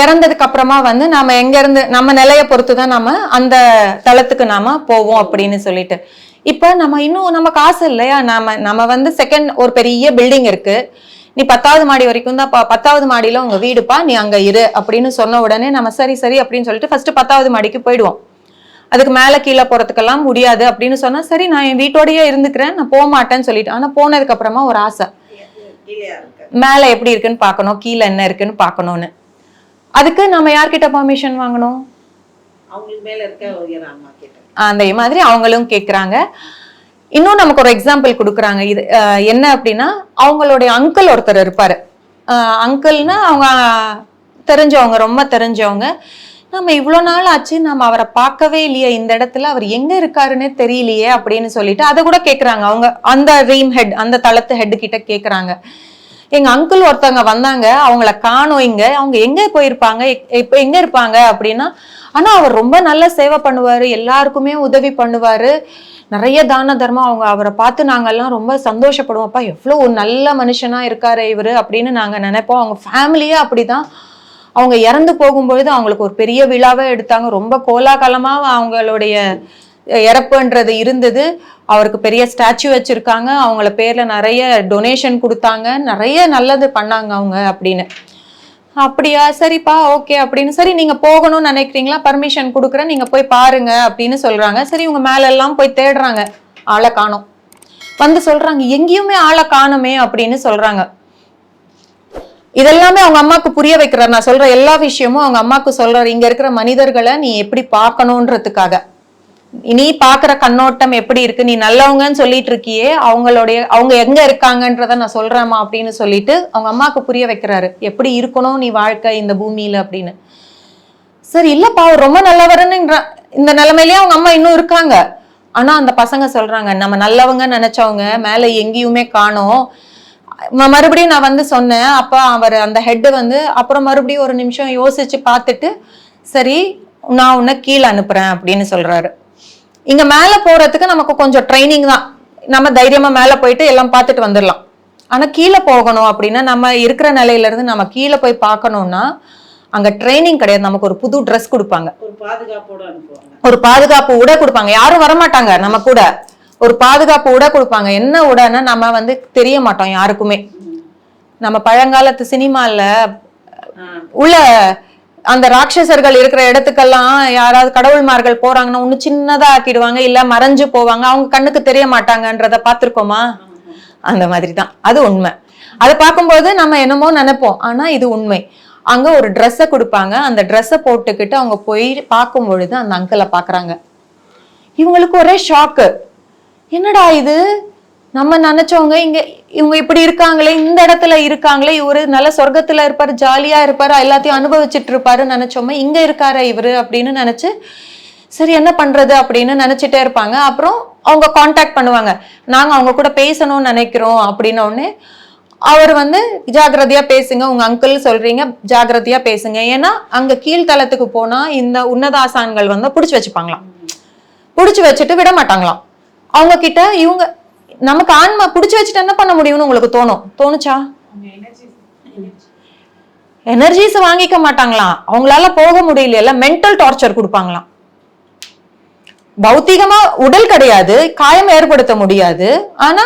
இறந்ததுக்கு அப்புறமா வந்து நாம எங்க இருந்து நம்ம நிலைய பொறுத்து தான் நாம அந்த தளத்துக்கு நாம போவோம் அப்படின்னு சொல்லிட்டு. இப்ப நம்ம இன்னும் நம்ம காசு இல்லையா? நாம நம்ம வந்து செகண்ட் ஒரு பெரிய பில்டிங் இருக்கு. நீ பத்தாவது மாடி வரைக்கும் தான் ப- பத்தாவது மாடியில உங்க வீடுப்பா நீ அங்க இரு அப்படின்னு சொன்ன உடனே நம்ம சரி சரி அப்படின்னு சொல்லிட்டு ஃபர்ஸ்ட் பத்தாவது மாடிக்கு போயிடுவோம். அதுக்கு மேல கீழே போறதுக்கெல்லாம் முடியாது அப்படின்னு சொன்னா சரி நான் என் வீட்டோடயே இருந்துக்கிறேன் நான் போக மாட்டேன்னு சொல்லிட்டு. ஆனா போனதுக்கு அப்புறமா ஒரு ஆசை. மேல எப்படி இருக்குன்னு பார்க்கணும் கீழே என்ன இருக்குன்னு பார்க்கணும்னு. அதுக்கு நம்ம யார்கிட்ட பர்மிஷன் வாங்கணும்? அந்த மாதிரி அவங்களும் கேக்குறாங்க. இன்னும் நமக்கு ஒரு எக்ஸாம்பிள் கொடுக்குறாங்க. இது என்ன அப்படின்னா அவங்களுடைய அங்கிள் ஒருத்தர் இருப்பாரு. அங்கிள்னா அவங்க தெரிஞ்சவங்க ரொம்ப தெரிஞ்சவங்க. நம்ம இவ்வளோ நாள் ஆச்சு நம்ம அவரை பார்க்கவே இல்லையே இந்த இடத்துல அவர் எங்க இருக்காருன்னே தெரியலையே அப்படின்னு சொல்லிட்டு அதை கூட கேக்குறாங்க. அவங்க அந்த ரீம் ஹெட் அந்த தளத்து ஹெட் கிட்ட கேக்குறாங்க. எங்க அங்கிள் ஒருத்தவங்க வந்தாங்க. அவங்கள காணோம் இங்க. அவங்க எங்க போயிருப்பாங்க? இப்- இப்ப எங்க இருப்பாங்க அப்படின்னா ஆனா அவர் ரொம்ப நல்ல சேவை பண்ணுவாரு. எல்லாருக்குமே உதவி பண்ணுவாரு. நிறைய தான தர்மம் அவங்க அவரை பார்த்து நாங்கெல்லாம் ரொம்ப சந்தோஷப்படுவோம். அப்பா எவ்வளோ ஒரு நல்ல மனுஷனாக இருக்காரு இவர் அப்படின்னு நாங்கள் நினைப்போம். அவங்க ஃபேமிலியே அப்படிதான். அவங்க இறந்து போகும்பொழுது அவங்களுக்கு ஒரு பெரிய விழாவே எடுத்தாங்க. ரொம்ப கோலாகலமாக அவங்களுடைய இறப்புன்றது இருந்தது. அவருக்கு பெரிய ஸ்டாச்சு வச்சுருக்காங்க. அவங்கள பேரில் நிறைய டொனேஷன் கொடுத்தாங்க. நிறைய நல்லது பண்ணாங்க அவங்க அப்படின்னு. அப்படியா? சரிப்பா ஓகே அப்படின்னு. சரி நீங்கள் போகணும்னு நினைக்கிறீங்களா? பர்மிஷன் கொடுக்குறேன். நீங்கள் போய் பாருங்க அப்படின்னு சொல்கிறாங்க சரி இவங்க மேலெல்லாம் போய் தேடுறாங்க. ஆளை காணோம். வந்து சொல்கிறாங்க எங்கேயுமே ஆளை காணுமே அப்படின்னு சொல்கிறாங்க இதெல்லாமே அவங்க அம்மாக்கு புரிய வைக்கிறார். நான் சொல்ற எல்லா விஷயமும் அவங்க அம்மாக்கு சொல்றாரு. இங்க இருக்கிற மனிதர்களை நீ எப்படி பார்க்கணுன்றதுக்காக. நீ பாக்குற கண்ணோட்டம் எப்படி இருக்கு? நீ நல்லவங்கன்னு சொல்லிட்டு இருக்கியே அவங்களுடைய அவங்க எங்க இருக்காங்கன்றத நான் சொல்றேம்மா அப்படின்னு சொல்லிட்டு அவங்க அம்மாவுக்கு புரிய வைக்கிறாரு. எப்படி இருக்கணும் நீ வாழ்க்கை இந்த பூமியில அப்படின்னு. சரி இல்லப்பா அவர் ரொம்ப நல்லவருன்னு இந்த நிலைமையிலேயே அவங்க அம்மா இன்னும் இருக்காங்க. ஆனா அந்த பசங்க சொல்றாங்க நம்ம நல்லவங்க நினைச்சவங்க மேல எங்கேயுமே காணோம். மறுபடியும் நான் வந்து சொன்னேன் அப்ப அவர் அந்த ஹெட் வந்து அப்புறம் மறுபடியும் ஒரு நிமிஷம் யோசிச்சு பார்த்துட்டு சரி நான் உன்னை கீழே அனுப்புறேன் அப்படின்னு சொல்றாரு. இங்க மேல போறதுக்கு நமக்கு கொஞ்சம் ட்ரைனிங் தான். நம்ம தைரியமா மேல போயிட்டு எல்லாம் பார்த்துட்டு வந்துடலாம். ஆனா கீழே போகணும் அப்படின்னா நம்ம இருக்கிற நிலையில இருந்து நம்ம கீழே போய் பார்க்கணும்னா அங்க ட்ரைனிங் கிடையாது. நமக்கு ஒரு புது ட்ரெஸ் கொடுப்பாங்க. ஒரு பாதுகாப்பு உடை கொடுப்பாங்க. யாரும் வரமாட்டாங்க நம்ம கூட. ஒரு பாதுகாப்பு உடை கொடுப்பாங்க. என்ன உடைன்னா நம்ம வந்து தெரிய மாட்டோம் யாருக்குமே. நம்ம பழங்காலத்து சினிமால உள்ள அந்த ராட்சசர்கள் இருக்கிற இடத்துக்கெல்லாம் யாராவது கடவுள்மார்கள் போறாங்கன்னா ஒண்ணு சின்னதா ஆக்கிடுவாங்க இல்ல மறைஞ்சு போவாங்க. அவங்க கண்ணுக்கு தெரிய மாட்டாங்கன்றத பாத்திருக்கோமா அந்த மாதிரி தான் அது உண்மை. அதை பார்க்கும்போது நம்ம என்னமோ நினைப்போம். ஆனா இது உண்மை. அங்க ஒரு ட்ரெஸ்ஸை கொடுப்பாங்க. அந்த ட்ரெஸ்ஸை போட்டுக்கிட்டு அவங்க போய் பார்க்கும் பொழுது அந்த அங்கிளை பாக்குறாங்க இவங்களுக்கு ஒரே ஷாக்கு என்னடா இது? நம்ம நினைச்சவங்க இங்க இவங்க இப்படி இருக்காங்களே இந்த இடத்துல இருக்காங்களே இவரு நல்ல சொர்க்கத்துல இருப்பாரு ஜாலியா இருப்பாரு எல்லாத்தையும் அனுபவிச்சுட்டு இருப்பாரு நினைச்சோமே இங்க இருக்காரு இவரு அப்படின்னு நினைச்சு சரி என்ன பண்றது அப்படின்னு நினைச்சிட்டே இருப்பாங்க. அப்புறம் அவங்க காண்டாக்ட் பண்ணுவாங்க. நாங்க அவங்க கூட பேசணும்னு நினைக்கிறோம் அப்படின்னோடனே அவர் வந்து ஜாகிரதையா பேசுங்க உங்க அங்கிள் சொல்றீங்க ஜாகிரதையா பேசுங்க. ஏன்னா அங்க கீழ்த்தளத்துக்கு போனா இந்த உன்னதாசான்கள் வந்து புடிச்சு வச்சுப்பாங்களாம். புடிச்சு வச்சுட்டு விட மாட்டாங்களாம். அவங்க கிட்ட இவங்க நமக்கு ஆன்மா பிடிச்சி வச்சுட்டு என்ன பண்ண முடியும்னு உங்களுக்கு தோணும்? தோணுச்சா? எனர்ஜிஸ் வாங்கிக்க மாட்டாங்களாம். அவங்களால போக முடியல மென்டல் டார்ச்சர் கொடுப்பாங்களாம். பௌத்திகமா உடல் கிடையாது காயம் ஏற்படுத்த முடியாது ஆனா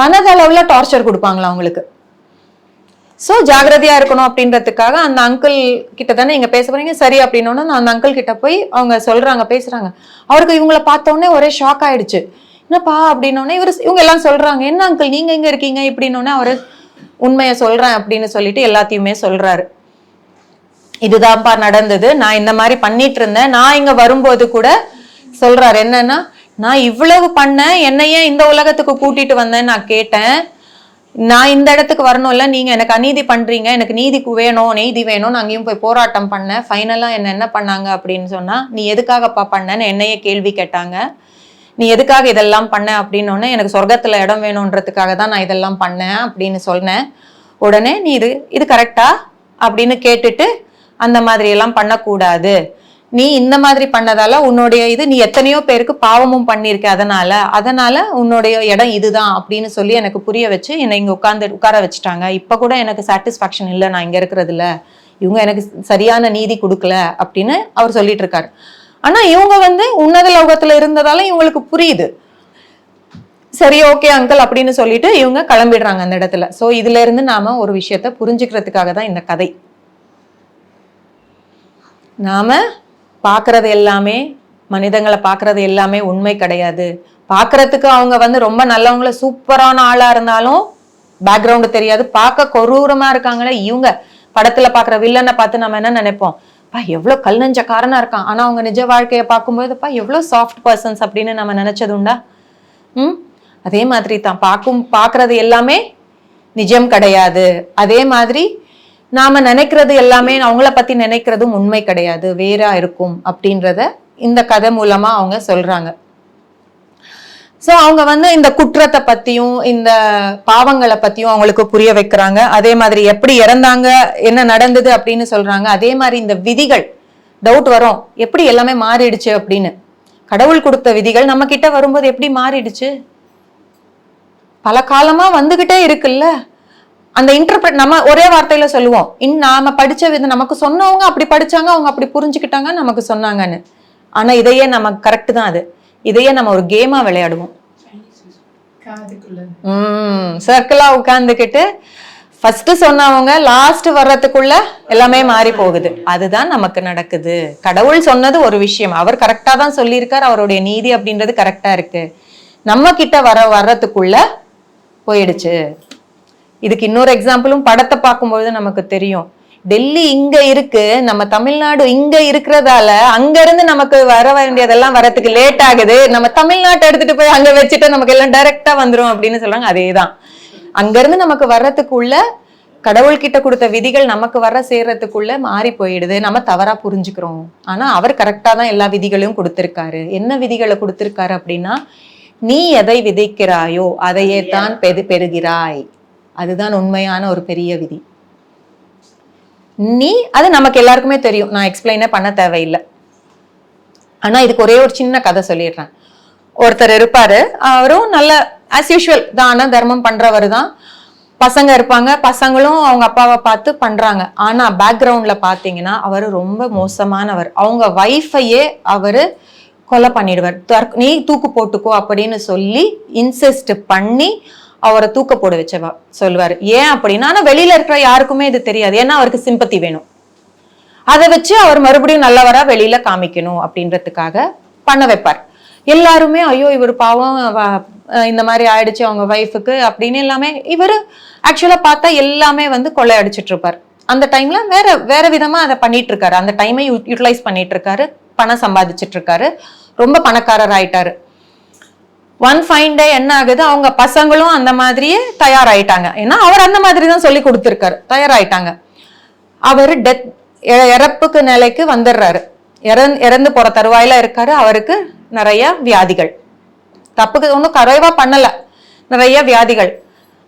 மனதளவுல டார்ச்சர் கொடுப்பாங்களா அவங்களுக்கு. சோ ஜாக்கிரதையா இருக்கணும் அப்படின்றதுக்காக அந்த அங்கிள் கிட்ட தானே இங்க பேச போறீங்க? சரி அப்படின்னோன்னு நான் அந்த அங்கிள் கிட்ட போய் அவங்க சொல்றாங்க பேசுறாங்க. அவருக்கு இவங்கள பார்த்த உடனே ஒரே ஷாக் ஆயிடுச்சு. என்னப்பா அப்படின்னோடனே இவர் இவங்க எல்லாம் சொல்றாங்க என்ன அங்கிள் நீங்க எங்க இருக்கீங்க? இப்படின்னோடனே அவர் உண்மையை சொல்றேன் அப்படின்னு சொல்லிட்டு எல்லாத்தையுமே சொல்றாரு. இதுதான்ப்பா நடந்தது. நான் இந்த மாதிரி பண்ணிட்டு இருந்தேன். நான் இங்க வரும்போது கூட சொல்றாரு என்னன்னா நான் இவ்வளவு பண்ணேன். என்னையே ஏன் இந்த உலகத்துக்கு கூட்டிட்டு வந்தேன்னு நான் கேட்டேன். நான் இந்த இடத்துக்கு வரணும்ல. நீங்க எனக்கு அநீதி பண்றீங்க. எனக்கு நீதி வேணும் நீதி வேணும்னு அங்கேயும் போய் போராட்டம் பண்ணேன். ஃபைனலா என்ன என்ன பண்ணாங்க? அப்படின்னு சொன்னா நீ எதுக்காகப்பா பண்ணன்னு என்னையே கேள்வி கேட்டாங்க. நீ எதுக்காக இதெல்லாம் பண்ண அப்படின்னோடனே எனக்கு சொர்க்கத்தில் இடம் வேணுன்றதுக்காக தான் நான் இதெல்லாம் பண்ணேன் அப்படின்னு சொன்னேன். உடனே நீ இது இது கரெக்டா அப்படின்னு கேட்டுட்டு அந்த மாதிரி எல்லாம் பண்ணக்கூடாது. நீ இந்த மாதிரி பண்ணதால உன்னுடைய இது நீ எத்தனையோ பேருக்கு பாவமும் பண்ணியிருக்க அதனால அதனால உன்னுடைய இடம் இதுதான் அப்படின்னு சொல்லி எனக்கு புரிய வச்சு என்னை இங்க உட்கார்ந்து உட்கார வச்சுட்டாங்க. இப்ப கூட எனக்கு சாட்டிஸ்ஃபேக்ஷன் இல்லை நான் இங்க இருக்கிறதுல இவங்க எனக்கு சரியான நீதி கொடுக்கல அப்படின்னு அவர் சொல்லிட்டு இருக்காரு. ஆனா இவங்க வந்து உன்னத லோகத்துல இருந்ததால இவங்களுக்கு புரியுது. சரி ஓகே அங்கிள் அப்படின்னு சொல்லிட்டு இவங்க கிளம்பிடுறாங்க அந்த இடத்துல. ஸோ இதுல இருந்து நாம ஒரு விஷயத்த புரிஞ்சுக்கிறதுக்காக தான் இந்த கதை. நாம பார்க்கறது எல்லாமே மனிதங்களை பார்க்கறது எல்லாமே உண்மை கிடையாது. பார்க்கறதுக்கு அவங்க வந்து ரொம்ப நல்லவங்கள சூப்பரான ஆளா இருந்தாலும் பேக்ரவுண்டு தெரியாது. பார்க்க கொரூரமா இருக்காங்களே இவங்க. படத்துல பார்க்குற வில்லனை பார்த்து நம்ம என்ன நினைப்போம்? பா எவ்வளோ கல் நெஞ்சக்காரனா இருக்கான். ஆனால் அவங்க நிஜ வாழ்க்கையை பார்க்கும்போதுப்பா எவ்வளோ சாஃப்ட் பர்சன்ஸ் அப்படின்னு நம்ம நினச்சது உண்டா? ம்? அதே மாதிரி தான். பார்க்கும் பார்க்குறது எல்லாமே நிஜம் கிடையாது. அதே மாதிரி நாம் நினைக்கிறது எல்லாமே அவங்கள பற்றி நினைக்கிறதும் உண்மை கிடையாது. வேறாக இருக்கும் அப்படின்றத இந்த கதை மூலமாக அவங்க சொல்கிறாங்க ஸோ அவங்க வந்து இந்த குற்றத்தை பத்தியும் இந்த பாவங்களை பத்தியும் அவங்களுக்கு புரிய வைக்கிறாங்க. அதே மாதிரி எப்படி இறந்தாங்க என்ன நடந்தது அப்படின்னு சொல்றாங்க. அதே மாதிரி இந்த விதிகள் டவுட் வரும். எப்படி எல்லாமே மாறிடுச்சு அப்படின்னு. கடவுள் கொடுத்த விதிகள் நம்ம கிட்ட வரும்போது எப்படி மாறிடுச்சு? பல காலமா வந்துகிட்டே இருக்குல்ல. அந்த இன்டர்பிரட் நம்ம ஒரே வார்த்தையில சொல்லுவோம். இன் நாம படிச்ச விதம் நமக்கு சொன்னவங்க அப்படி படிச்சாங்க அவங்க அப்படி புரிஞ்சுக்கிட்டாங்க நமக்கு சொன்னாங்கன்னு. ஆனா இதையே நமக்கு கரெக்ட் தான் அது. இதையே நம்ம ஒரு கேமா விளையாடுவோம். சர்க்கிளா உட்கார்ந்துக்கிட்டு ஃபர்ஸ்ட் சொன்னவங்க லாஸ்ட் வர்றதுக்குள்ள எல்லாமே மாறி போகுது. அதுதான் நமக்கு நடக்குது. கடவுள் சொன்னது ஒரு விஷயம். அவர் கரெக்டா தான் சொல்லியிருக்கார். அவருடைய நீதி அப்படின்றது கரெக்டா இருக்கு. நம்ம கிட்ட வர வர்றதுக்குள்ள போயிடுச்சு. இதுக்கு இன்னொரு எக்ஸாம்பிளும் படத்தை பார்க்கும்பொழுது நமக்கு தெரியும். டெல்லி இங்க இருக்கு நம்ம தமிழ்நாடு இங்க இருக்கிறதால அங்க இருந்து நமக்கு வர வேண்டியதெல்லாம் வரதுக்கு லேட் ஆகுது. நம்ம தமிழ்நாட்டை எடுத்துட்டு போய் அங்க வச்சுட்டு நமக்கு எல்லாம் டைரக்டா வந்துரும் அப்படின்னு சொல்றாங்க. அதேதான். அங்க இருந்து நமக்கு வர்றதுக்குள்ள கடவுள் கிட்ட கொடுத்த விதிகள் நமக்கு வர சேர்றதுக்குள்ள மாறி போயிடுது. நம்ம தவறா புரிஞ்சுக்கிறோம். ஆனா அவர் கரெக்டா தான் எல்லா விதிகளையும் கொடுத்திருக்காரு. என்ன விதிகளை கொடுத்திருக்காரு அப்படின்னா நீ எதை விதைக்கிறாயோ அதையே. தான் பெது பெறுகிறாய். அதுதான் உண்மையான ஒரு பெரிய விதி. நீ அது நமக்கு எல்லாருக்குமே தெரியும். நான் எக்ஸ்பிளைனே பண்ண தேவையில்லை. ஆனால் இதுக்கு ஒரே ஒரு சின்ன கதை சொல்லிடுறேன். ஒருத்தர் இருப்பாரு. அவரும் நல்ல ஆஸ் யூஷுவல் தான தர்மம் பண்ணுறவர் தான். பசங்க இருப்பாங்க. பசங்களும் அவங்க அப்பாவை பார்த்து பண்றாங்க. ஆனா பேக்ரவுண்ட்ல பாத்தீங்கன்னா அவர் ரொம்ப மோசமானவர். அவங்க வைஃபையே அவரு கொலை பண்ணிடுவார். நீ தூக்கு போட்டுக்கோ அப்படின்னு சொல்லி இன்சிஸ்ட் பண்ணி அவரை தூக்க போட வச்சவா சொல்வாரு. ஏன் அப்படின்னா ஆனா வெளியில இருக்கிற யாருக்குமே இது தெரியாது. ஏன்னா அவருக்கு சிம்பத்தி வேணும். அதை வச்சு அவர் மறுபடியும் நல்லவரா வெளியில காமிக்கணும் அப்படின்றதுக்காக பண்ண வைப்பார். எல்லாருமே ஐயோ இவர் பாவம் இந்த மாதிரி ஆயிடுச்சு அவங்க ஒய்ஃபுக்கு அப்படின்னு எல்லாமே இவர் ஆக்சுவலா பார்த்தா எல்லாமே வந்து கொள்ளை அடிச்சிட்டு இருப்பார். அந்த டைம்ல வேற வேற விதமா அதை பண்ணிட்டு இருக்காரு. அந்த டைமை யூட்டிலைஸ் பண்ணிட்டு இருக்காரு. பணம் சம்பாதிச்சிட்டு இருக்காரு. ரொம்ப பணக்காரர் ஆயிட்டாரு ஒன் ஃபைன் டே என்ன ஆகுது? அவங்க பசங்களும் அந்த மாதிரியே தயாராயிட்டாங்க. ஏன்னா அவர் அந்த மாதிரி தான் சொல்லி கொடுத்துருக்காரு. தயாராயிட்டாங்க. அவர் டெத் இறப்புக்கு நிலைக்கு வந்துடுறாரு. இறந் இறந்து போற தருவாயில இருக்காரு. அவருக்கு நிறைய வியாதிகள். தப்புக்கு ஒன்றும் கரைவா பண்ணல. நிறைய வியாதிகள்.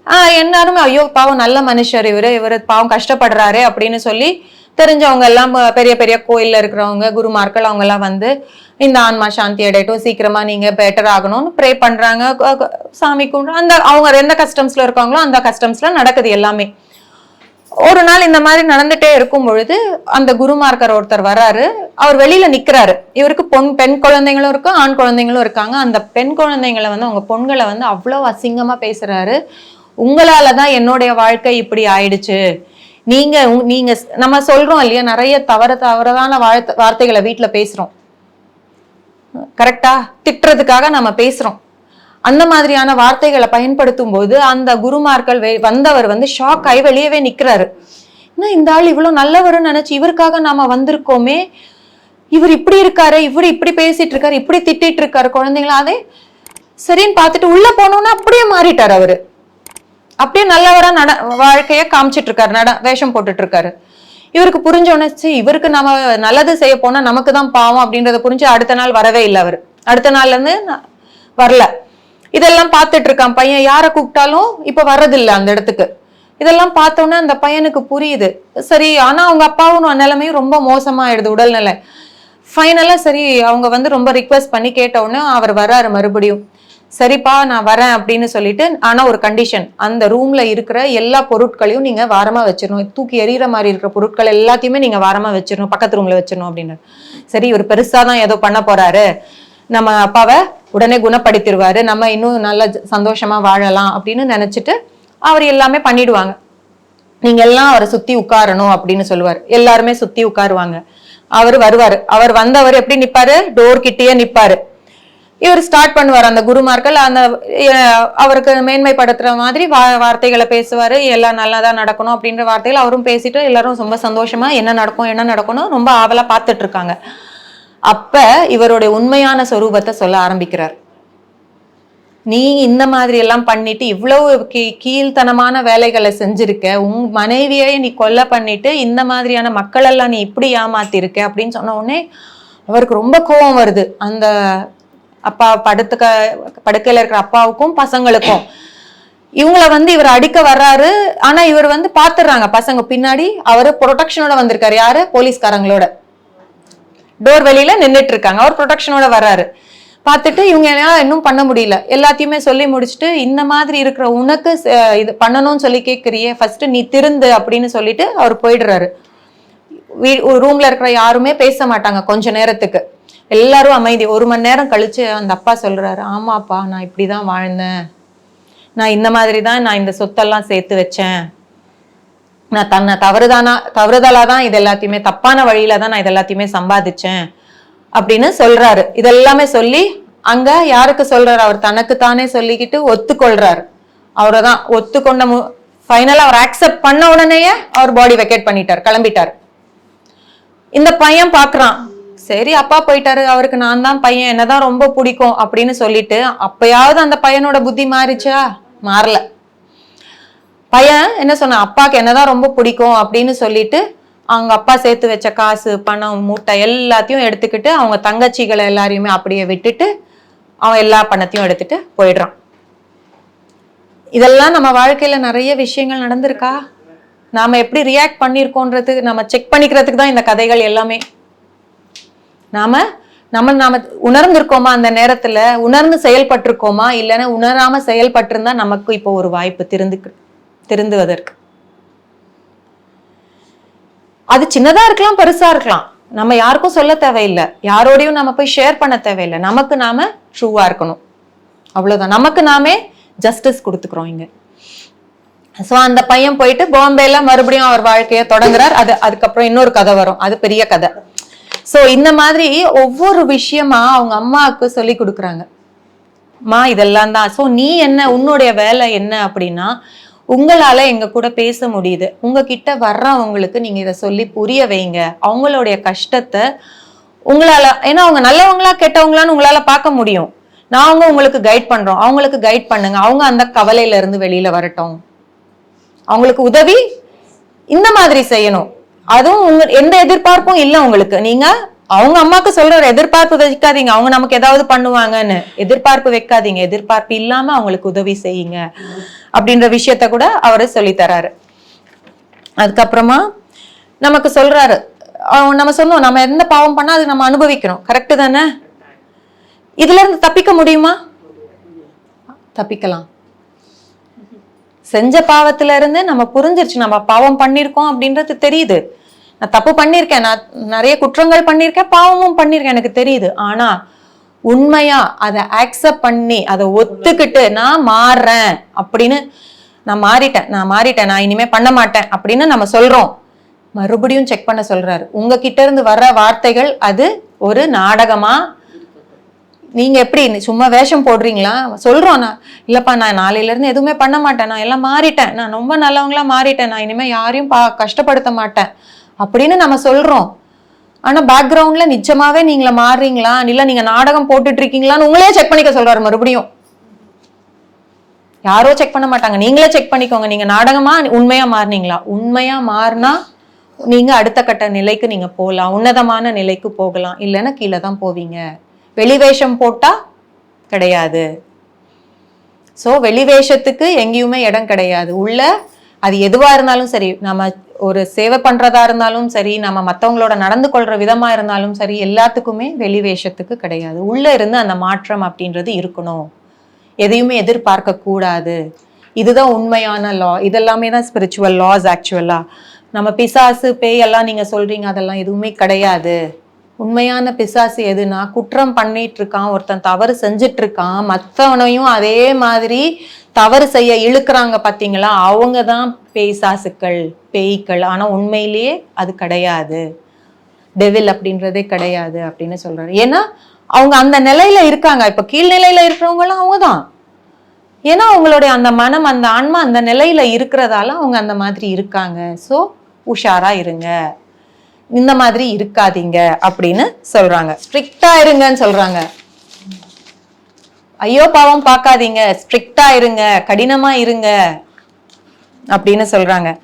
ஆஹ் எல்லாருமே ஐயோ பாவம் நல்ல மனுஷர் இவரு. இவரு பாவம் கஷ்டப்படுறாரு அப்படின்னு சொல்லி தெரிஞ்சவங்க எல்லாம் பெரிய பெரிய கோயில்ல இருக்கிறவங்க குருமார்கள் அவங்க எல்லாம் வந்து இந்த ஆன்மா சாந்தி அடையட்டும் சீக்கிரமா நீங்க பெட்டர் ஆகணும்னு ப்ரே பண்றாங்க. சாமி கும்பிடு அந்த அவங்க எந்த கஸ்டம்ஸ்ல இருக்காங்களோ அந்த கஸ்டம்ஸ்ல நடக்குது எல்லாமே. ஒரு நாள் இந்த மாதிரி நடந்துட்டே இருக்கும் பொழுது அந்த குருமார்க்கர் ஒருத்தர் வராரு. அவர் வெளியில நிக்கிறாரு. இவருக்கு பொன் பெண் குழந்தைங்களும் இருக்கு ஆண் குழந்தைங்களும் இருக்காங்க. அந்த பெண் குழந்தைங்களை வந்து அவங்க பொண்களை வந்து அவ்வளவு அசிங்கமா பேசுறாரு. உங்களால தான் என்னுடைய வாழ்க்கை இப்படி ஆயிடுச்சு. நீங்க நீங்க நம்ம சொல்றோம் இல்லையா நிறைய தவற தவறதான வாழ்த்த வார்த்தைகளை வீட்டுல பேசுறோம். கரெக்டா? திட்டுறதுக்காக நம்ம பேசுறோம். அந்த மாதிரியான வார்த்தைகளை பயன்படுத்தும் போது அந்த குருமார்கள் வந்தவர் வந்து ஷாக் ஆகி வெளியவே நிக்கிறாரு. என்ன இந்த ஆள் இவ்வளவு நல்லவருன்னு நினைச்சு இவருக்காக நாம வந்திருக்கோமே? இவர் இப்படி இருக்காரு இவர் இப்படி பேசிட்டு இருக்காரு இப்படி திட்டிட்டு இருக்காரு குழந்தைங்களா? அதே சரின்னு பார்த்துட்டு உள்ள போனோம்னா அப்படியே மாறிட்டார் அவரு. அப்படியே நல்லவரா நட வாழ்க்கைய காமிச்சிட்டு இருக்காரு நட வேஷம் போட்டுட்டு இருக்காரு இவருக்கு புரிஞ்ச உணர்ச்சி இவருக்கு நம்ம நல்லது செய்ய போனா நமக்கு தான் பாவம் அப்படின்றத புரிஞ்சு அடுத்த நாள் வரவே இல்லை அவர். அடுத்த நாள்ல இருந்து வரல. இதெல்லாம் பார்த்துட்டு இருக்கான் பையன். யாரை கூப்பிட்டாலும் இப்ப வர்றதில்ல அந்த இடத்துக்கு. இதெல்லாம் பார்த்தோன்னே அந்த பையனுக்கு புரியுது. சரி ஆனா அவங்க அப்பாவும் நிலைமையும் ரொம்ப மோசமாயிடுது உடல்நிலை. ஃபைனலாக சரி அவங்க வந்து ரொம்ப ரிக்வெஸ்ட் பண்ணி கேட்ட உடனே அவர் வராரு மறுபடியும். சரிப்பா நான் வரேன் அப்படின்னு சொல்லிட்டு ஆனா ஒரு கண்டிஷன் அந்த ரூம்ல இருக்கிற எல்லா பொருட்களையும் நீங்க வாரமா வச்சிடணும் தூக்கி எறிகிற மாதிரி இருக்கிற பொருட்கள் எல்லாத்தையுமே நீங்க வாரமா வச்சிடணும் பக்கத்து ரூம்ல வச்சிடணும் அப்படின்னு. சரி இவர் பெருசா தான் ஏதோ பண்ண போறாரு. நம்ம அப்பாவை உடனே குணப்படுத்திடுவாரு. நம்ம இன்னும் நல்ல ஜ- சந்தோஷமா வாழலாம் அப்படின்னு நினைச்சிட்டு அவர் எல்லாமே பண்ணிடுவாங்க. நீங்க எல்லாம் அவரை சுத்தி உட்காரணும் அப்படின்னு சொல்லுவார். எல்லாருமே சுத்தி உட்காருவாங்க. அவர் வருவாரு. அவர் வந்தவர் எப்படி நிப்பாரு? டோர் கிட்டேயே நிப்பாரு. இவர் ஸ்டார்ட் பண்ணுவார் அந்த குருமார்கள். அந்த அவருக்கு மேன்மைப்படுத்துற மாதிரி வா- வார்த்தைகளை பேசுவார். எல்லாம் நல்லதாக நடக்கணும் அப்படின்ற வார்த்தைகள் அவரும் பேசிட்டு எல்லாரும் ரொம்ப சந்தோஷமா என்ன நடக்கும் என்ன நடக்கணும் ரொம்ப ஆவலா பார்த்துட்டு இருக்காங்க அப்ப இவருடைய உண்மையான சொரூபத்தை சொல்ல ஆரம்பிக்கிறார். நீ இந்த மாதிரி எல்லாம் பண்ணிட்டு இவ்வளவு கீ- கீழ்த்தனமான வேலைகளை செஞ்சிருக்க உன் மனைவியை நீ கொலை பண்ணிட்டு இந்த மாதிரியான மக்களெல்லாம் நீ இப்படி ஏமாத்திருக்க அப்படின்னு சொன்ன உடனே அவருக்கு ரொம்ப கோபம் வருது. அந்த அப்பா படுத்துக்க படுக்கையில இருக்கிற அப்பாவுக்கும் பசங்களுக்கும். இவங்கள வந்து இவர் அடிக்க வர்றாரு. ஆனா இவர் வந்து பாத்துறாங்க பசங்க பின்னாடி. அவரு ப்ரொடெக்ஷனோட வந்திருக்காரு. யாரு? போலீஸ்காரங்களோட. டோர் வெளியில நின்றுட்டு இருக்காங்க அவர் ப்ரொடெக்ஷனோட வர்றாரு. பார்த்துட்டு இவங்க எல்லாம் இன்னும் பண்ண முடியல. எல்லாத்தையுமே சொல்லி முடிச்சுட்டு இந்த மாதிரி இருக்கிற உனக்கு இது பண்ணணும்னு சொல்லி கேட்குறியே ஃபர்ஸ்ட் நீ திருந்து அப்படின்னு சொல்லிட்டு அவர் போயிடுறாரு. வீ ரூம்ல இருக்கிற யாருமே பேச மாட்டாங்க கொஞ்ச நேரத்துக்கு. எல்லாரும் அமைதி. ஒரு மணி நேரம் கழிச்சு அந்த அப்பா சொல்றாரு ஆமாப்பா நான் இப்படிதான் வாழ்ந்தேன். நான் இந்த மாதிரி தான் நான் இந்த சொத்தெல்லாம் சேர்த்து வச்சேன். நான் தன்னை தவறுதானா தவறுதலா தான் இது எல்லாத்தையுமே தப்பான வழியில தான் நான் இது எல்லாத்தையுமே சம்பாதிச்சேன். அப்படின்னு சொல்றாரு. இதெல்லாமே சொல்லி அங்க யாருக்கு சொல்றாரு? அவர் தனக்கு தானே சொல்லிக்கிட்டு ஒத்துக்கொள்றாரு. அவரை தான் ஒத்துக்கொண்ட மு ஃபைனலாக அவர் அக்செப்ட் பண்ண உடனேயே அவர் பாடி வெக்கேட் பண்ணிட்டார் கிளம்பிட்டார். இந்த பையன் பார்க்குறான் சரி அப்பா போயிட்டாரு. அவருக்கு நான் தான் பையன். என்னதான் ரொம்ப பிடிக்கும் அப்படின்னு சொல்லிட்டு அப்பயாவது அந்த பையனோட புத்தி மாறிச்சா? மாறல. பையன் என்ன சொன்ன அப்பாக்கு என்னதான் ரொம்ப பிடிக்கும் அப்படின்னு சொல்லிட்டு அவங்க அப்பா சேர்த்து வச்ச காசு பணம் மூட்டை எல்லாத்தையும் எடுத்துக்கிட்டு அவங்க தங்கச்சிகளை எல்லாரையுமே அப்படியே விட்டுட்டு அவன் எல்லா பணத்தையும் எடுத்துட்டு போயிடுறான். இதெல்லாம் நம்ம வாழ்க்கையில நிறைய விஷயங்கள் நடந்திருக்கா? நாம எப்படி ரியாக்ட் பண்ணியிருக்கோன்றது நம்ம செக் பண்ணிக்கிறதுக்கு தான் இந்த கதைகள் எல்லாமே. நாம நம்ம நாம உணர்ந்திருக்கோமா அந்த நேரத்துல? உணர்ந்து செயல்பட்டிருக்கோமா? இல்லைன்னா உணராம செயல்பட்டிருந்தா நமக்கு இப்போ ஒரு வாய்ப்பு திருந்து திருந்துவதற்கு. அது சின்னதா இருக்கலாம் பெருசா இருக்கலாம். நம்ம யாருக்கும் சொல்ல தேவையில்லை. யாரோடையும் நம்ம போய் ஷேர் பண்ண தேவையில்லை. நமக்கு நாம ட்ரூவா இருக்கணும். அவ்வளவுதான். நமக்கு நாமே ஜஸ்டிஸ் கொடுத்துக்கிறோம் இங்க. ஸோ அந்த பையன் போயிட்டு பாம்பேல மறுபடியும் அவர் வாழ்க்கையை தொடங்குறார். அது அதுக்கப்புறம் இன்னொரு கதை வரும். அது பெரிய கதை. ஸோ இந்த மாதிரி ஒவ்வொரு விஷயமா அவங்க அம்மாவுக்கு சொல்லி கொடுக்குறாங்க. மா இதெல்லாம் தான். ஸோ நீ என்ன உன்னுடைய வேலை என்ன அப்படின்னா உங்களால எங்க கூட பேச முடியுது. உங்ககிட்ட வர்றவங்களுக்கு நீங்க இதை சொல்லி புரிய வைங்க. அவங்களுடைய கஷ்டத்தை உங்களால ஏன்னா அவங்க நல்லவங்களா கெட்டவங்களான்னு உங்களால பார்க்க முடியும். நாங்க உங்களுக்கு கைட் பண்றோம். அவங்களுக்கு கைட் பண்ணுங்க. அவங்க அந்த கவலையில இருந்து வெளியில வரட்டும். அவங்களுக்கு உதவி இந்த மாதிரி செய்யணும். அதுவும் உங்க எந்த எதிர்பார்ப்பும் இல்லை உங்களுக்கு. நீங்க அவங்க அம்மாக்கு சொல்ற ஒரு எதிர்பார்ப்பு வைக்காதீங்க. அவங்க நமக்கு ஏதாவது பண்ணுவாங்கன்னு. எதிர்பார்ப்பு வைக்காதீங்க. எதிர்பார்ப்பு இல்லாம அவங்களுக்கு உதவி செய்யுங்க. அப்படின்ற விஷயத்த கூட அவரு சொல்லித் தராரு. அதுக்கப்புறமா நமக்கு சொல்றாரு. நம்ம சொன்னோம் நம்ம எந்த பாவம் பண்ணா அது நம்ம அனுபவிக்கணும். கரெக்டு தானே? இதுல இருந்து தப்பிக்க முடியுமா? தப்பிக்கலாம். செஞ்ச பாவத்துல இருந்து நம்ம புரிஞ்சிருச்சு நம்ம பாவம் பண்ணியிருக்கோம் அப்படின்றது தெரியுது. நான் தப்பு பண்ணியிருக்கேன் நான் நிறைய குற்றங்கள் பண்ணியிருக்கேன் பாவமும் பண்ணியிருக்கேன் எனக்கு தெரியுது. ஆனா உண்மையா அதை ஆக்செப்ட் பண்ணி அதை ஒத்துக்கிட்டு நான் மாறுறேன் அப்படின்னு நான் மாறிட்டேன் நான் மாறிட்டேன் நான் இனிமே பண்ண மாட்டேன் அப்படின்னு நம்ம சொல்றோம். மறுபடியும் செக் பண்ண சொல்றாரு. உங்ககிட்ட இருந்து வர்ற வார்த்தைகள் அது ஒரு நாடகமா நீங்க எப்படி சும்மா வேஷம் போடுறீங்களா? சொல்றோம் நான். இல்லப்பா நான் நாளையில இருந்து எதுவுமே பண்ண மாட்டேன். நான் எல்லாம் மாறிட்டேன். நான் ரொம்ப நல்லவங்களா மாறிட்டேன். நான் இனிமே யாரையும் பா கஷ்டப்படுத்த மாட்டேன். அப்படின்னு நம்ம சொல்றோம். ஆனா பேக்ரவுண்ட்ல நிச்சயமாகவே நீங்கள மாறுறீங்களா? இல்ல நீங்க நாடகம் போட்டுட்டு இருக்கீங்களான்னு உங்களே செக் பண்ணிக்க சொல்றாரு மறுபடியும். யாரோ செக் பண்ண மாட்டாங்க. நீங்களே செக் பண்ணிக்கோங்க. நீங்க நாடகமா உண்மையா மாறுனீங்களா? உண்மையா மாறினா நீங்க அடுத்த கட்ட நிலைக்கு நீங்க போகலாம். உன்னதமான நிலைக்கு போகலாம். இல்லைன்னா கீழே தான் போவீங்க. வெளிவேஷம் போட்டா கிடையாது. ஸோ வெளிவேஷத்துக்கு எங்கேயுமே இடம் கிடையாது. உள்ள அது எதுவாக இருந்தாலும் சரி நம்ம ஒரு சேவை பண்ணுறதா இருந்தாலும் சரி நம்ம மற்றவங்களோட நடந்து கொள்கிற விதமாக இருந்தாலும் சரி எல்லாத்துக்குமே வெளிவேஷத்துக்கு கிடையாது. உள்ளே இருந்து அந்த மாற்றம் அப்படின்றது இருக்கணும். எதையுமே எதிர்பார்க்க கூடாது. இதுதான் உண்மையான லா இதெல்லாமே தான் ஸ்பிரிச்சுவல் லாஸ் ஆக்சுவலாக நம்ம பிசாசு பேய் எல்லாம் சொல்கிறீங்க அதெல்லாம் எதுவுமே கிடையாது. உண்மையான பிசாசு எதுனா குற்றம் பண்ணிட்டு இருக்கான் ஒருத்தன் தவறு செஞ்சுட்டு இருக்கான் மற்றவனையும் அதே மாதிரி தவறு செய்ய இழுக்கிறாங்க பார்த்தீங்களா அவங்க தான் பேசாசுக்கள் பேய்கள். ஆனால் உண்மையிலேயே அது கிடையாது. டெவில் அப்படின்றதே கிடையாது அப்படின்னு சொல்றாரு. ஏன்னா அவங்க அந்த நிலையில இருக்காங்க. இப்போ கீழ்நிலையில இருக்கிறவங்களாம் அவங்க தான் ஏன்னா அவங்களுடைய அந்த மனம் அந்த ஆன்மா அந்த நிலையில இருக்கிறதால அவங்க அந்த மாதிரி இருக்காங்க. ஸோ உஷாரா இருங்க. இந்த மாதிரி இருக்காதீங்க அப்படின்னு சொல்றாங்க. ஸ்ட்ரிக்டா இருங்கன்னு சொல்றாங்க. ஐயோ பாவம் பார்க்காதீங்க. ஸ்ட்ரிக்டா இருங்க. கடினமா இருங்க. அப்படின்னு சொல்றாங்க.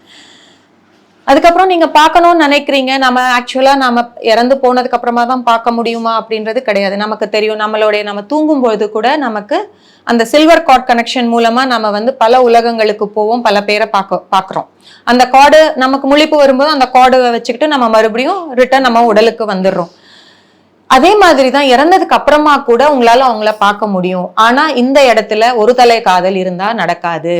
அதுக்கப்புறம் நீங்க பார்க்கணும்னு நினைக்கிறீங்க. நம்ம ஆக்சுவலா நம்ம இறந்து போனதுக்கு அப்புறமா தான் பார்க்க முடியுமா அப்படின்றது கிடையாது. நமக்கு தெரியும். நம்மளுடைய நம்ம தூங்கும் பொழுது கூட நமக்கு அந்த சில்வர் கார்ட் கனெக்ஷன் மூலமா நம்ம வந்து பல உலகங்களுக்கு போவோம். பல பேரை பார்க்க பார்க்குறோம். அந்த கார்டு நமக்கு முழிப்பு வரும்போது அந்த கார்டை வச்சுக்கிட்டு நம்ம மறுபடியும் ரிட்டர்ன் நம்ம உடலுக்கு வந்துடுறோம். அதே மாதிரி தான் இறந்ததுக்கு அப்புறமா கூட உங்களால அவங்கள பார்க்க முடியும். ஆனா இந்த இடத்துல ஒரு தலை காதல் இருந்தா நடக்காது.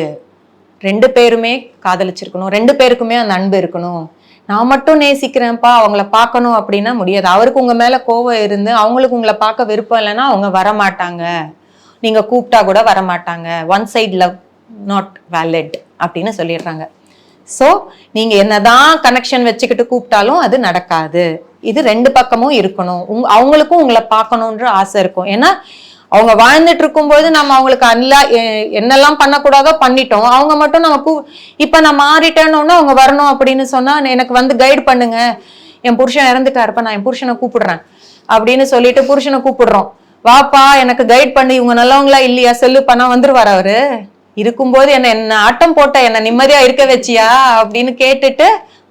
ரெண்டு பேருமே காதலிச்சிருக்கணும். ரெண்டு பேருக்குமே அந்த அன்பு இருக்கணும். நான் மட்டும் நேசிக்கிறேன்ப்பா அவங்கள பார்க்கணும் அப்படின்னா முடியாது. அவருக்கு உங்க மேல கோவம் இருந்து அவங்களுக்கு உங்களை பார்க்க விருப்பம் இல்லைன்னா அவங்க வரமாட்டாங்க. நீங்க கூப்பிட்டா கூட வரமாட்டாங்க. One side love not valid அப்படின்னு சொல்லிடுறாங்க. ஸோ நீங்க என்னதான் கனெக்ஷன் வச்சுக்கிட்டு கூப்பிட்டாலும் அது நடக்காது. இது ரெண்டு பக்கமும் இருக்கணும். உங் அவங்களுக்கும் உங்களை பார்க்கணுன்ற ஆசை இருக்கும். ஏன்னா அவங்க வாழ்ந்துட்டு இருக்கும்போது நம்ம அவங்களுக்கு அல்ல என்னெல்லாம் பண்ணக்கூடாதோ பண்ணிட்டோம். அவங்க மட்டும் நம்ம கூ இப்போ நான் மாறிட்டேன்னு அவங்க வரணும் அப்படின்னு சொன்னால் எனக்கு வந்து கைட் பண்ணுங்க. என் புருஷன் இறந்துட்டாருப்பா நான் என் புருஷனை கூப்பிடுறேன். அப்படின்னு சொல்லிட்டு புருஷனை கூப்பிடுறோம். வாப்பா எனக்கு கைட் பண்ணி. இவங்க நல்லவங்களா இல்லையா? சொல்லு பண்ணா வந்துருவார் அவரு. இருக்கும்போது என்ன என்ன ஆட்டம் போட்ட என்ன நிம்மதியா இருக்க வச்சியா? அப்படின்னு கேட்டுட்டு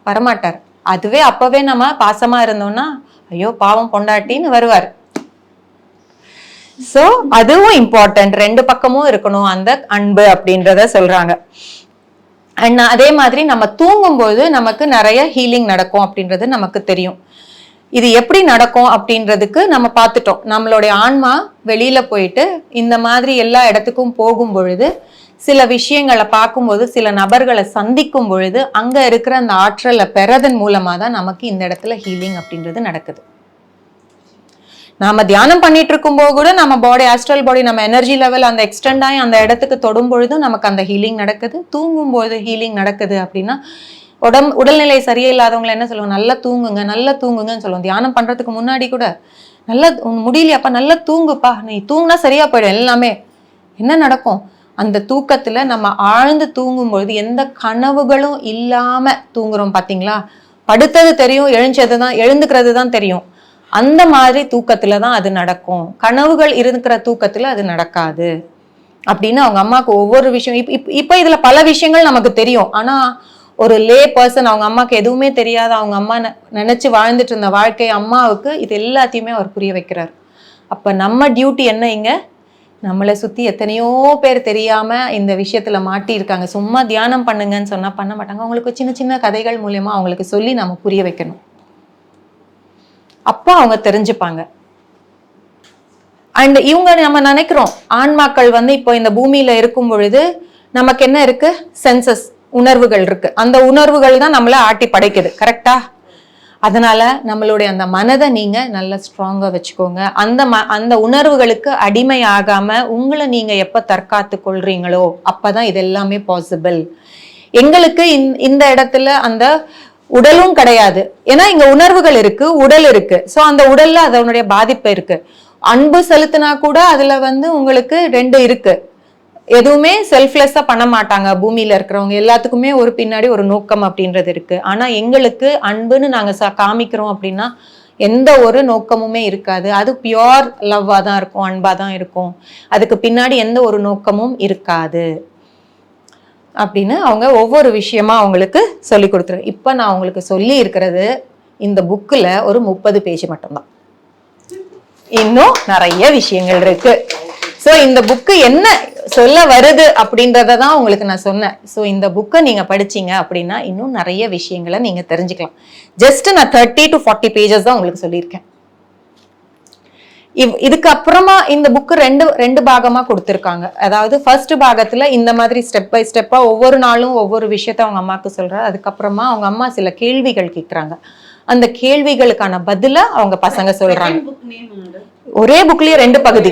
வரமாட்டார். அதுவே அப்பவே நம்ம பாசமா இருந்தோம்னா ஐயோ பாவம் பொண்டாட்டின்னு வருவார். சோ அதுவும் இம்பார்ட்டன்ட் ரெண்டு பக்கமும் இருக்கணும். அந்த அன்பு அப்படின்றத சொல்றாங்க. அண்ட் அதே மாதிரி நம்ம தூங்கும்போது நமக்கு நிறைய ஹீலிங் நடக்கும் அப்படின்றது நமக்கு தெரியும். இது எப்படி நடக்கும் அப்படின்றதுக்கு நம்ம பார்த்துட்டோம். நம்மளுடைய ஆன்மா வெளியில போயிட்டு இந்த மாதிரி எல்லா இடத்துக்கும் போகும் பொழுது சில விஷயங்களை பார்க்கும்போது சில நபர்களை சந்திக்கும் பொழுது அங்க இருக்கிற அந்த ஆற்றலை பெறதன் மூலமா தான் நமக்கு இந்த இடத்துல ஹீலிங் அப்படின்றது நடக்குது. நாம தியானம் பண்ணிட்டு இருக்கும்போது கூட நம்ம பாடி ஆஸ்ட்ரல் பாடி நம்ம எனர்ஜி லெவல் அந்த எக்ஸ்டெண்ட் ஆகி அந்த இடத்துக்கு தொடும் பொழுது நமக்கு அந்த ஹீலிங் நடக்குது. தூங்கும் போது ஹீலிங் நடக்குது அப்படின்னா உடம் உடல்நிலை சரியே இல்லாதவங்களை என்ன சொல்லுவாங்க? நல்லா தூங்குங்க நல்லா தூங்குங்கன்னு சொல்லுவோம். தியானம் பண்றதுக்கு முன்னாடி கூட நல்லா உன் முடியலையாப்பா நல்லா தூங்குப்பா. நீ தூங்குனா சரியா போயிடும் எல்லாமே. என்ன நடக்கும்? அந்த தூக்கத்துல நம்ம ஆழ்ந்து தூங்கும்பொழுது எந்த கனவுகளும் இல்லாம தூங்குறோம் பாத்தீங்களா? படுத்தது தெரியும் எழுஞ்சது தான் எழுந்துக்கிறது தான் தெரியும். அந்த மாதிரி தூக்கத்துல தான் அது நடக்கும். கனவுகள் இருக்கிற தூக்கத்துல அது நடக்காது. அப்படின்னு அவங்க அம்மாவுக்கு ஒவ்வொரு விஷயம் இப்ப இப்ப- இப்ப இதுல பல விஷயங்கள் நமக்கு தெரியும். ஆனா ஒரு லே பர்சன் அவங்க அம்மாக்கு எதுவுமே தெரியாத அவங்க அம்மா நினச்சி நினைச்சு வாழ்ந்துட்டு இருந்த வாழ்க்கை அம்மாவுக்கு இது எல்லாத்தையுமே அவர் புரிய வைக்கிறார். அப்ப நம்ம டியூட்டி என்ன இங்க? நம்மளை சுத்தி எத்தனையோ பேர் தெரியாம இந்த விஷயத்துல மாட்டியிருக்காங்க. சும்மா தியானம் பண்ணுங்கன்னு சொன்னா பண்ண மாட்டாங்க. அவங்களுக்கு சின்ன சின்ன கதைகள் மூலயமா அவங்களுக்கு சொல்லி நம்ம புரிய வைக்கணும். அப்போ அவங்க தெரிஞ்சுப்பாங்க. அண்ட் இவங்க நம்ம நினைக்கிறோம் ஆன்மாக்கள் வந்து இப்போ இந்த பூமியில இருக்கும் பொழுது நமக்கு என்ன இருக்கு? சென்சஸ் உணர்வுகள் இருக்கு. அந்த உணர்வுகள் தான் நம்மள ஆட்டி படைக்குது கரெக்டா அதனால நம்மளுடைய அந்த மனதை நீங்க நல்லா ஸ்ட்ராங்கா வச்சுக்கோங்க. அந்த ம அந்த உணர்வுகளுக்கு அடிமை ஆகாம உங்களை நீங்க எப்ப தற்காத்து கொள்றீங்களோ அப்பதான் இது எல்லாமே பாசிபிள் எங்களுக்கு இந்த- இந்த இடத்துல அந்த உடலும் கிடையாது. ஏன்னா இங்க உணர்வுகள் இருக்கு உடல் இருக்கு. சோ அந்த உடல்ல அதனுடைய பாதிப்பு இருக்கு. அன்பு செலுத்தினா கூட அதுல வந்து உங்களுக்கு ரெண்டு இருக்கு. எதுவுமே செல்ஃப்லெஸ்ஸா பண்ண மாட்டாங்க. பூமியில இருக்கிறவங்க எல்லாத்துக்குமே ஒரு பின்னாடி ஒரு நோக்கம் அப்படின்றது இருக்கு. ஆனா எங்களுக்கு அன்புன்னு நாங்க சா காமிக்கிறோம் அப்படின்னா எந்த ஒரு நோக்கமுமே இருக்காது. அது பியோர் லவ்வாக தான் இருக்கும் அன்பாக தான் இருக்கும். அதுக்கு பின்னாடி எந்த ஒரு நோக்கமும் இருக்காது. அப்படின்னு அவங்க ஒவ்வொரு விஷயமா அவங்களுக்கு சொல்லி கொடுத்துரு. இப்போ நான் அவங்களுக்கு சொல்லி இருக்கிறது இந்த புக்கில் ஒரு முப்பது பேஜ் மட்டும்தான். இன்னும் நிறைய விஷயங்கள் இருக்கு. ஸோ இந்த புக்கு என்ன சொல்ல வருது அப்படின்றத தான் உங்களுக்கு நான் சொன்னேன். ஸோ இந்த புக்கை நீங்கள் படிச்சீங்க அப்படின்னா இன்னும் நிறைய விஷயங்களை நீங்கள் தெரிஞ்சுக்கலாம். ஜஸ்ட் நான் தேர்ட்டி டு ஃபார்ட்டி பேஜஸ் தான் உங்களுக்கு சொல்லியிருக்கேன். இவ் இதுக்கு அப்புறமா இந்த புக்கு ரெண்டு ரெண்டு பாகமா கொடுத்துருக்காங்க. அதாவது ஃபர்ஸ்ட் பாகத்துல இந்த மாதிரி ஸ்டெப் பை ஸ்டெப்பா ஒவ்வொரு நாளும் ஒவ்வொரு விஷயத்த அவங்க அம்மாவுக்கு சொல்றாரு. அதுக்கப்புறமா அவங்க அம்மா சில கேள்விகள் கேட்குறாங்க அந்த கேள்விகளுக்கான பதில அவங்க பசங்க சொல்றாங்க. ஒரே புக்லயே ரெண்டு பகுதி.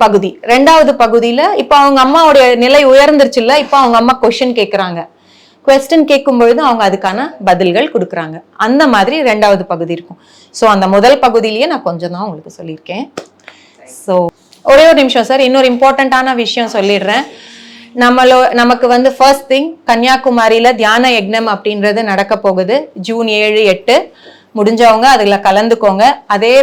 பகுதி. ரெண்டாவது பகுதியில இப்ப அவங்க அம்மாவுடைய நிலை உயர்ந்துருச்சுல்ல இப்ப அவங்க அம்மா கொஸ்டின் கேக்குறாங்க. கொஸ்டின் கேட்கும் பொழுது அவங்க அதுக்கான பதில்கள் கொடுக்குறாங்க. அந்த மாதிரி ரெண்டாவது பகுதி இருக்கும். ஸோ அந்த முதல் பகுதியிலேயே நான் கொஞ்சம் தான் உங்களுக்கு சொல்லியிருக்கேன். ஸோ ஒரே ஒரு நிமிஷம் சார். இன்னொரு இம்பார்ட்டண்ட்டான விஷயம் சொல்லிடுறேன். நம்மளோ நமக்கு வந்து ஃபர்ஸ்ட் திங் கன்னியாகுமரியில் தியான யக்னம் அப்படின்றது நடக்க போகுது. ஜூன் ஏழு எட்டு. முடிஞ்சவங்க அதில் கலந்துக்கோங்க. அதே